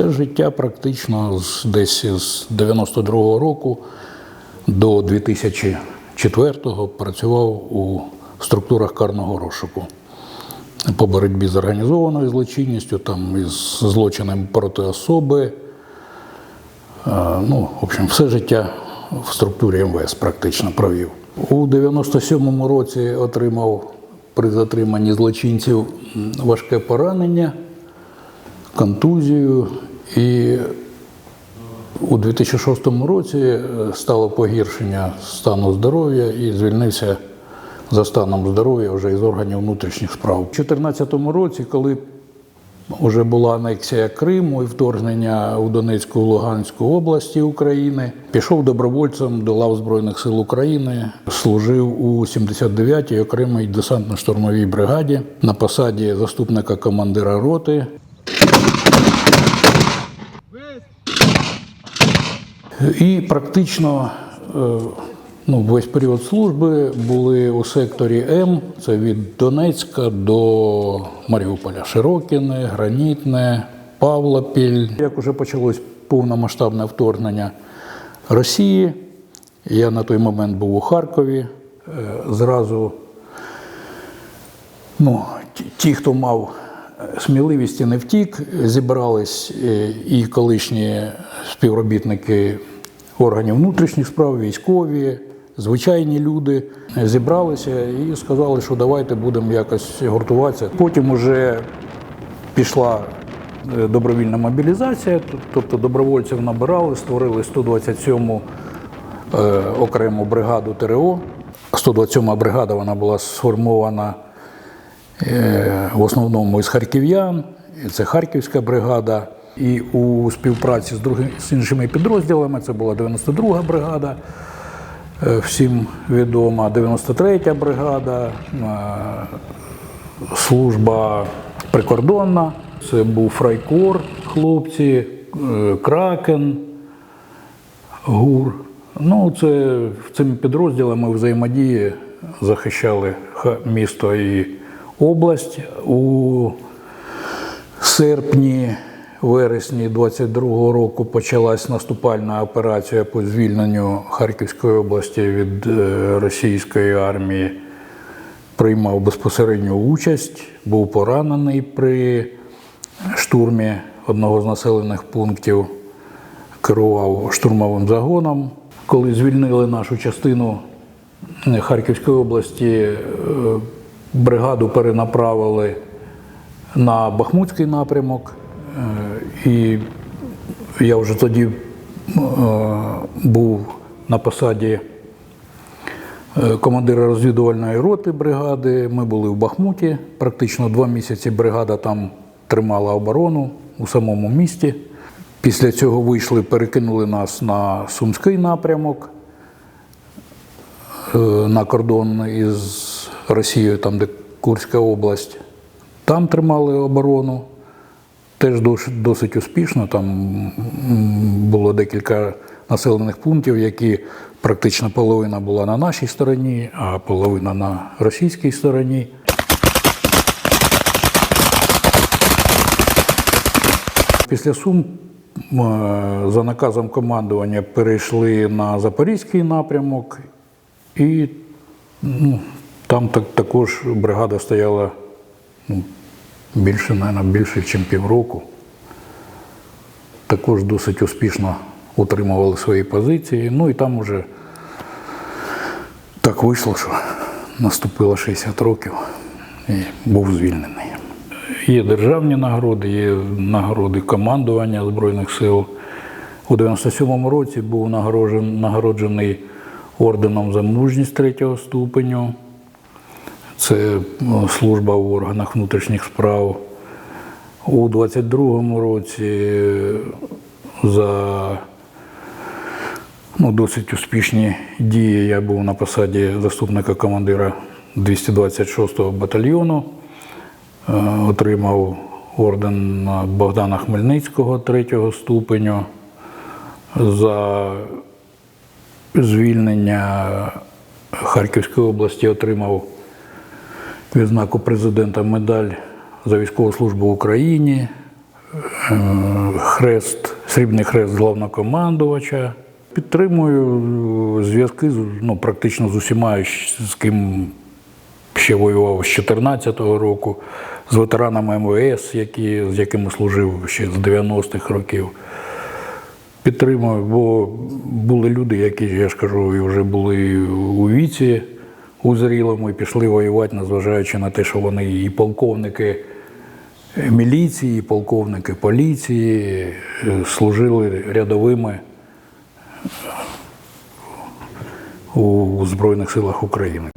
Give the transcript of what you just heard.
все життя практично десь з 92-го року до 2004-го працював у структурах карного розшуку по боротьбі з організованою злочинністю, там із злочинами проти особи. Е, Ну, в общем, все життя в структурі МВС практично провів. У 97-му році отримав при затриманні злочинців важке поранення, контузію і у 2006 році е, стало погіршення стану здоров'я і звільнився за станом здоров'я вже із органів внутрішніх справ. У 2014 році, коли вже була анексія Криму і вторгнення у Донецьку Луганську області України, пішов добровольцем до лав Збройних сил України, служив у 79-й окремій десантно-штурмовій бригаді на посаді заступника командира роти. І практично е, ну, весь період служби були у секторі М, це від Донецька до Маріуполя. Широкіне, Гранітне, Павлопіль. Як уже почалось повномасштабне вторгнення Росії, я на той момент був у Харкові. Е, Зразу ну, ті- ті, хто мав е, сміливість і не втік, зібрались е, і колишні співробітники органів внутрішніх справ, військові, звичайні люди зібралися і сказали, що давайте будемо якось гуртуватися. Потім уже пішла е, добровільна мобілізація, тобто добровольців набирали, створили 127-му е, окрему бригаду ТРО. 127 бригада вона була сформована в основному із харків'ян, це Харківська бригада. І у співпраці з, други- з іншими підрозділами це була 92 бригада, е, всім відома, 93 бригада, е, служба прикордонна, це був Фрайкор, хлопці, е, Кракен, ГУР. Ну, це цими підрозділами взаємодії захищали місто і область. У серпні, вересні 22-го року почалась наступальна операція по звільненню Харківської області від е, російської армії. Приймав безпосередню участь, був поранений при штурмі одного з населених пунктів керував штурмовим загоном. Коли звільнили нашу частину е, Харківської області, е, бригаду перенаправили на Бахмутський напрямок. Е, І я вже тоді е, був на посаді е, командира розвідувальної роти бригади. Ми були в Бахмуті. Практично два місяці бригада там тримала оборону у самому місті. Після цього вийшли, перекинули нас на Сумський напрямок, на кордон із Росією, там, де Курська область. Там тримали оборону. Теж досить, успішно. Там було декілька населених пунктів, які практично половина була на нашій стороні, а половина на російській стороні. Після Сум за наказом командування перейшли на Запорізький напрямок, і ну, там так, також бригада стояла ну, більше, мабуть, більше, ніж півроку. Також досить успішно утримували свої позиції. Ну і там уже так вийшло, що наступило 60 років і був звільнений. Є державні нагороди, є нагороди командування Збройних сил. У 97-му році був нагороджений орденом за мужність третього ступеню. Це ну, служба в органах внутрішніх справ. У 22-му році за ну, досить успішні дії я був на посаді заступника командира 226-го батальйону. Е, Отримав орден Богдана Хмельницького третього ступеню за звільнення Харківської області отримав відзнаку президента медаль за військову службу в Україні, е, хрест, срібний хрест головнокомандувача. Підтримую е, зв'язки ну, практично з усіма, з ким ще воював з 2014 року, з ветеранами МВС, які, з якими служив ще з 90-х років. Підтримую, бо були люди, які, я ж кажу, вже були у віці узрілому і пішли воювати, незважаючи на те, що вони і полковники міліції, і полковники поліції, е, служили рядовими у Збройних силах України.